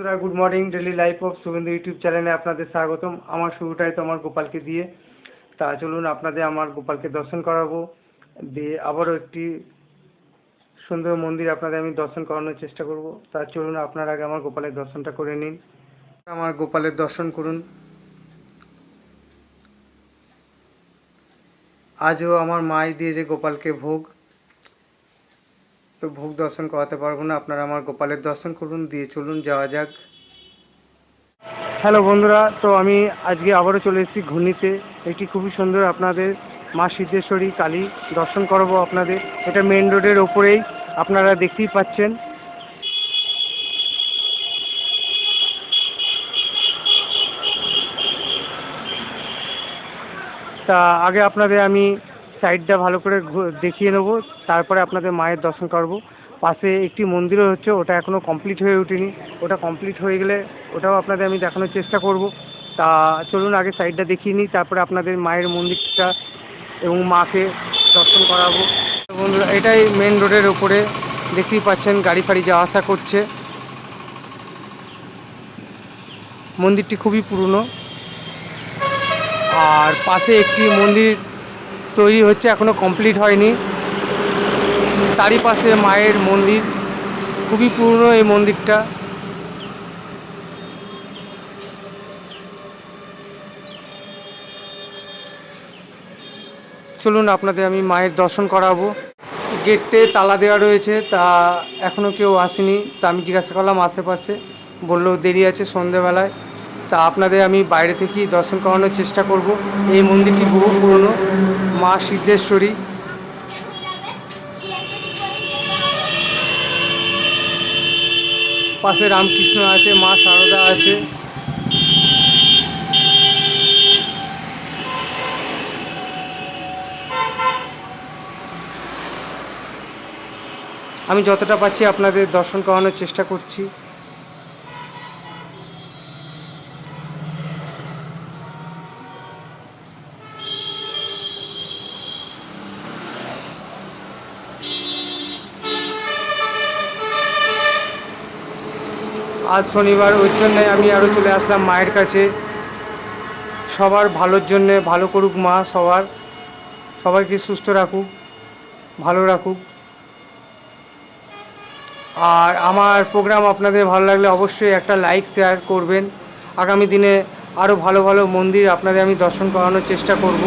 বন্ধুরা good morning daily life of Suvendu YouTube চ্যানেলে আপনাদের স্বাগতম। আমার শুরুটাই তো আমার গোপালকে দিয়ে। তা চলুন আপনাদের আমার গোপালকে দর্শন করাবো। দিয়ে আবারও একটি সুন্দর মন্দির আপনাদের আমি দর্শন করানোর চেষ্টা করব। তা চলুন আপনার আগে আমার গোপালের দর্শনটা করে নিন। আমার গোপালের দর্শন করুন। আজও আমার মাই দিয়ে যে গোপালকে ভোগ তো ভোগ দর্শন করাতে পারব না। আপনারা আমার গোপালের দর্শন করুন, দিয়ে চলুন, যাওয়া যাক। হ্যালো বন্ধুরা, তো আমি আজকে আবারও চলে এসেছি ঘূর্ণিতে। একটি খুবই সুন্দর, আপনাদের মা সিদ্ধেশ্বরী কালী দর্শন করাবো আপনাদের। এটা মেন রোডের ওপরেই আপনারা দেখতেই পাচ্ছেন। তা আগে আপনাদের আমি সাইডটা ভালো করে দেখিয়ে নেব। তারপরে আপনাদের মায়ের দর্শন করব। পাশে একটি মন্দিরও হচ্ছে, ওটা এখনও কমপ্লিট হয়ে ওঠেনি ওটা কমপ্লিট হয়ে গেলে ওটাও আপনাদের আমি দেখানোর চেষ্টা করব। তা চলুন আগে সাইডটা দেখিয়ে নিই, তারপরে আপনাদের মায়ের মন্দিরটা এবং মাকে দর্শন করাবো। বন্ধুরা, এটাই মেন রোডের ওপরে দেখতেই পাচ্ছেন, গাড়ি ফাড়ি যাওয়া আসা করছে। মন্দিরটি খুবই পুরনো। আর পাশে একটি মন্দির তৈরি হচ্ছে, এখনও কমপ্লিট হয়নি। তারই পাশে মায়ের মন্দির, খুবই পুরনো এই মন্দিরটা। চলুন আপনাদের আমি মায়ের দর্শন করাবো। গেটে তালা দেওয়া রয়েছে, তা এখনও কেউ আসেনি, তা আমি জিজ্ঞাসা করলাম আশেপাশে। বলল, দেরি আছে সন্ধেবেলায়। তা আপনাদের আমি বাইরে থেকেই দর্শন করানোর চেষ্টা করব। এই মন্দিরটি বহু পুরনো। মা সিদ্ধেশ্বরী। পাশে রামকৃষ্ণ আছে, মা সারদা আছে। আমি যতটা পাচ্ছি আপনাদের দর্শন করানোর চেষ্টা করছি। আজ শনিবার ওই জন্যে আমি আরও চলে আসলাম মায়ের কাছে। সবার ভালোর জন্যে, ভালো করুক মা সবার। সবাইকে সুস্থ রাখুক, ভালো রাখুক। আর আমার প্রোগ্রাম আপনাদের ভালো লাগলে অবশ্যই একটা লাইক শেয়ার করবেন। আগামী দিনে আরও ভালো ভালো মন্দির আপনাদের আমি দর্শন করানোর চেষ্টা করব।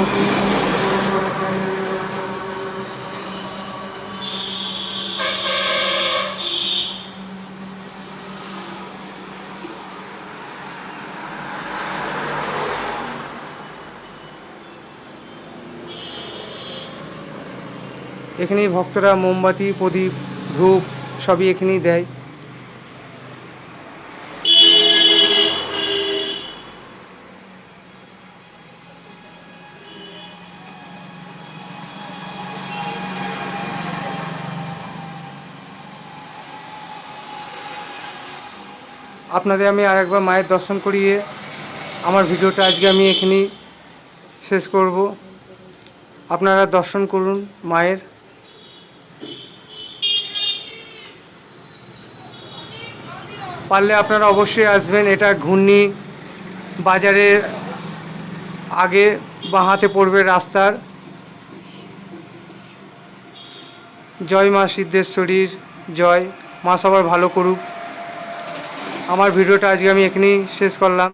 এখানেই ভক্তরা মোমবাতি, প্রদীপ, ধূপ সবই এখানেই দেয়। আপনাদের আমি আরেকবার মায়ের দর্শন করিয়ে আমার ভিডিওটা আজকে আমি এখানেই শেষ করব। আপনারা দর্শন করুন মায়ের। পারলে আপনারা অবশ্যই আসবেন। এটা ঘূর্ণি বাজারে আগে বা হাতে পড়বে রাস্তার। জয় মা সিদ্ধেশ্বরীর জয়। মা সবার ভালো করুক। আমার ভিডিওটা আজকে আমি এখানেই শেষ করলাম।